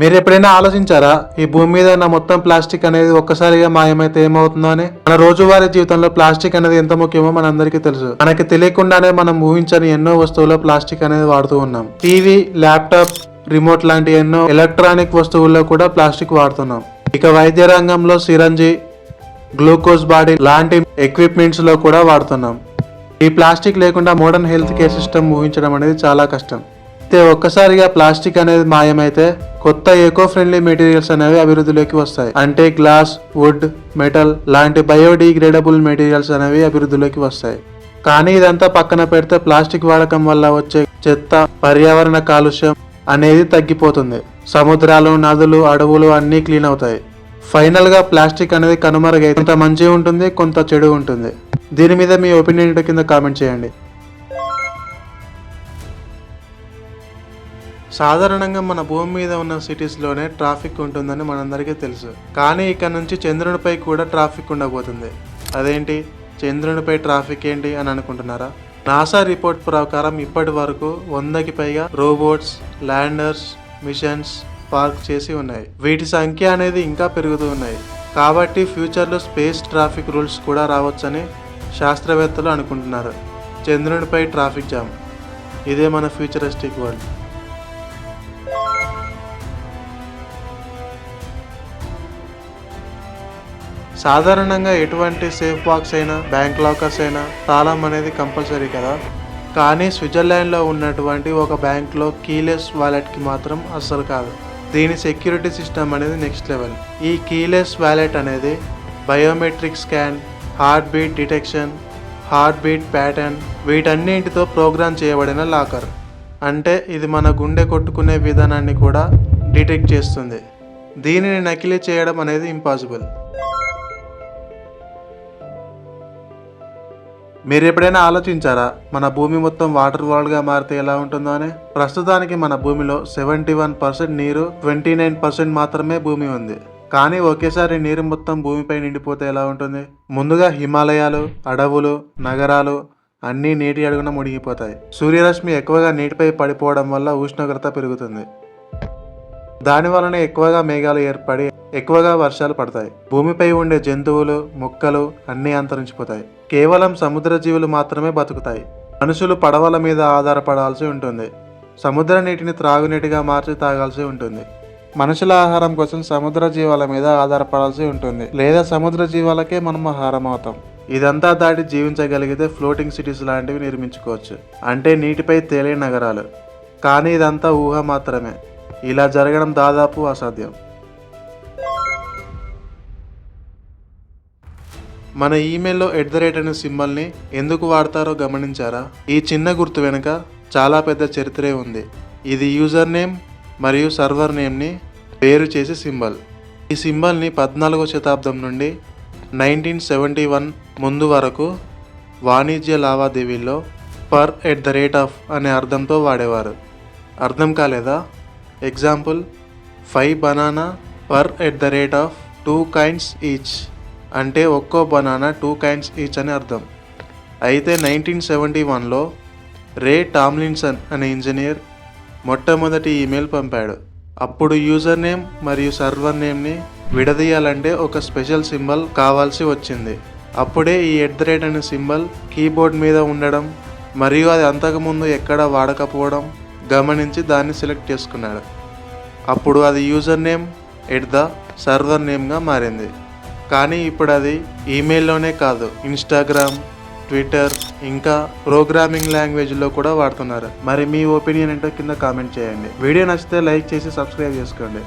మీరు ఎప్పుడైనా ఆలోచించారా ఈ భూమి మీద ఉన్న మొత్తం ప్లాస్టిక్ అనేది ఒక్కసారిగా మాయమైతే ఏమవుతుందో అని? మన రోజువారీ జీవితంలో ప్లాస్టిక్ అనేది ఎంత ముఖ్యమో మనందరికీ తెలుసు. మనకి తెలియకుండానే మనం ఊహించని ఎన్నో వస్తువుల్లో ప్లాస్టిక్ అనేది వాడుతూ ఉన్నాం. టీవీ ల్యాప్టాప్ రిమోట్ లాంటి ఎన్నో ఎలక్ట్రానిక్ వస్తువుల్లో కూడా ప్లాస్టిక్ వాడుతున్నాం. ఇక వైద్య రంగంలో సిరంజి గ్లూకోజ్ బాడీ లాంటి ఎక్విప్మెంట్స్లో కూడా వాడుతున్నాం. ఈ ప్లాస్టిక్ లేకుండా మోడర్న్ హెల్త్ కేర్ సిస్టమ్ ఊహించడం అనేది చాలా కష్టం. అయితే ఒక్కసారిగా ప్లాస్టిక్ అనేది మాయమైతే కొత్త ఎకో ఫ్రెండ్లీ మెటీరియల్స్ అనేవి అభివృద్ధిలోకి వస్తాయి. అంటే గ్లాస్ వుడ్ మెటల్ లాంటి బయోడిగ్రేడబుల్ మెటీరియల్స్ అనేవి అభివృద్ధిలోకి వస్తాయి. కానీ ఇదంతా పక్కన పెడితే ప్లాస్టిక్ వాడకం వల్ల వచ్చే చెత్త పర్యావరణ కాలుష్యం అనేది తగ్గిపోతుంది. సముద్రాలు నదులు అడవులు అన్నీ క్లీన్ అవుతాయి. ఫైనల్గా ప్లాస్టిక్ అనేది కనుమరుగైతే కొంత మంచి ఉంటుంది కొంత చెడు ఉంటుంది. దీని మీద మీ ఒపీనియన్ కింద కామెంట్ చేయండి. సాధారణంగా మన భూమి మీద ఉన్న సిటీస్లోనే ట్రాఫిక్ ఉంటుందని మనందరికీ తెలుసు. కానీ ఇక్కడ నుంచి చంద్రునిపై కూడా ట్రాఫిక్ ఉండబోతుంది. అదేంటి? చంద్రునిపై ట్రాఫిక్ ఏంటి అని అనుకుంటున్నారా? నాసా రిపోర్ట్ ప్రకారం ఇప్పటి వరకు వందకి పైగా రోబోట్స్ ల్యాండర్స్ మిషన్స్ పార్క్ చేసి ఉన్నాయి. వీటి సంఖ్య అనేది ఇంకా పెరుగుతూ ఉన్నాయి. కాబట్టి ఫ్యూచర్లో స్పేస్ ట్రాఫిక్ రూల్స్ కూడా రావచ్చని శాస్త్రవేత్తలు అనుకుంటున్నారు. చంద్రునిపై ట్రాఫిక్ జామ్ ఇదే మన ఫ్యూచరిస్టిక్ వరల్డ్ సాధారణంగా ఎటువంటి సేఫ్ బాక్స్ అయినా బ్యాంక్ లాకర్స్ అయినా తాళం అనేది కంపల్సరీ కదా. కానీ స్విట్జర్లాండ్లో ఉన్నటువంటి ఒక బ్యాంక్లో కీలెస్ వాలెట్కి మాత్రం అస్సలు కాదు. దీని సెక్యూరిటీ సిస్టమ్ అనేది నెక్స్ట్ లెవెల్ ఈ కీలెస్ వాలెట్ అనేది biometric scan heart beat detection heart beat pattern వీటన్నింటితో program చేయబడిన లాకర్ అంటే ఇది మన గుండె కొట్టుకునే విధానాన్ని కూడా డిటెక్ట్ చేస్తుంది. దీనిని నకిలీ చేయడం అనేది ఇంపాసిబుల్ మీరు ఎప్పుడైనా ఆలోచించారా మన భూమి మొత్తం వాటర్ వరల్డ్గా మారితే ఎలా ఉంటుందో అని? ప్రస్తుతానికి మన భూమిలో సెవెంటీ వన్ పర్సెంట్ నీరు ట్వంటీ నైన్ పర్సెంట్ మాత్రమే భూమి ఉంది. కానీ ఒకేసారి నీరు మొత్తం భూమిపై నిండిపోతే ఎలా ఉంటుంది? ముందుగా హిమాలయాలు అడవులు నగరాలు అన్నీ నీటి అడుగున మునిగిపోతాయి. సూర్యరశ్మి ఎక్కువగా నీటిపై పడిపోవడం వల్ల ఉష్ణోగ్రత పెరుగుతుంది. దాని వలన ఎక్కువగా మేఘాలు ఏర్పడి ఎక్కువగా వర్షాలు పడతాయి. భూమిపై ఉండే జంతువులు మొక్కలు అన్నీ అంతరించిపోతాయి. కేవలం సముద్ర జీవులు మాత్రమే బతుకుతాయి. మనుషులు పడవల మీద ఆధారపడాల్సి ఉంటుంది. సముద్ర నీటిని త్రాగునీటిగా మార్చి తాగాల్సి ఉంటుంది. మనుషుల ఆహారం కోసం సముద్ర జీవాల మీద ఆధారపడాల్సి ఉంటుంది. లేదా సముద్ర జీవాలకే మనం ఆహారం అవుతాం. ఇదంతా దాటి జీవించగలిగితే ఫ్లోటింగ్ సిటీస్ లాంటివి నిర్మించుకోవచ్చు. అంటే నీటిపై తేలే నగరాలు. కానీ ఇదంతా ఊహ మాత్రమే. ఇలా జరగడం దాదాపు అసాధ్యం. మన ఈమెయిల్లో ఎట్ ద రేట్ అనే సింబల్ని ఎందుకు వాడతారో గమనించారా? ఈ చిన్న గుర్తు వెనుక చాలా పెద్ద చరిత్రే ఉంది. ఇది యూజర్ నేమ్ మరియు సర్వర్ నేమ్ని వేరు చేసే సింబల్. ఈ సింబల్ని పద్నాలుగో శతాబ్దం నుండి నైన్టీన్ సెవెంటీ వన్ ముందు వరకు వాణిజ్య లావాదేవీల్లో per at the rate of అనే అర్థంతో వాడేవారు. అర్థం కాలేదా? Example five banana per at the rate of two kinds each అంటే ఒక్కో బనానా టూ కైండ్స్ ఈచ్ అని అర్థం. అయితే నైన్టీన్ సెవెంటీ వన్లో రే టామ్లిన్సన్ అనే ఇంజనీర్ మొట్టమొదటి ఈమెయిల్ పంపాడు. అప్పుడు యూజర్ నేమ్ మరియు సర్వర్ నేమ్ని విడదీయాలంటే ఒక స్పెషల్ సింబల్ కావాల్సి వచ్చింది. అప్పుడే ఈ ఎట్ ద రేట్ అనే సింబల్ కీబోర్డ్ మీద ఉండడం మరియు అది అంతకుముందు ఎక్కడ వాడకపోవడం గమనించి దాన్ని సెలెక్ట్ చేసుకున్నాడు. అప్పుడు అది user name at the server నేమ్గా మారింది. కానీ ఇప్పుడు అది ఈమెయిల్లోనే కాదు ఇన్స్టాగ్రామ్ ట్విట్టర్ ఇంకా ప్రోగ్రామింగ్ లాంగ్వేజ్లో కూడా వాడుతున్నారు. మరి మీ ఒపీనియన్ ఏంటో కింద కామెంట్ చేయండి. వీడియో నచ్చితే లైక్ చేసి సబ్స్క్రైబ్ చేసుకోండి.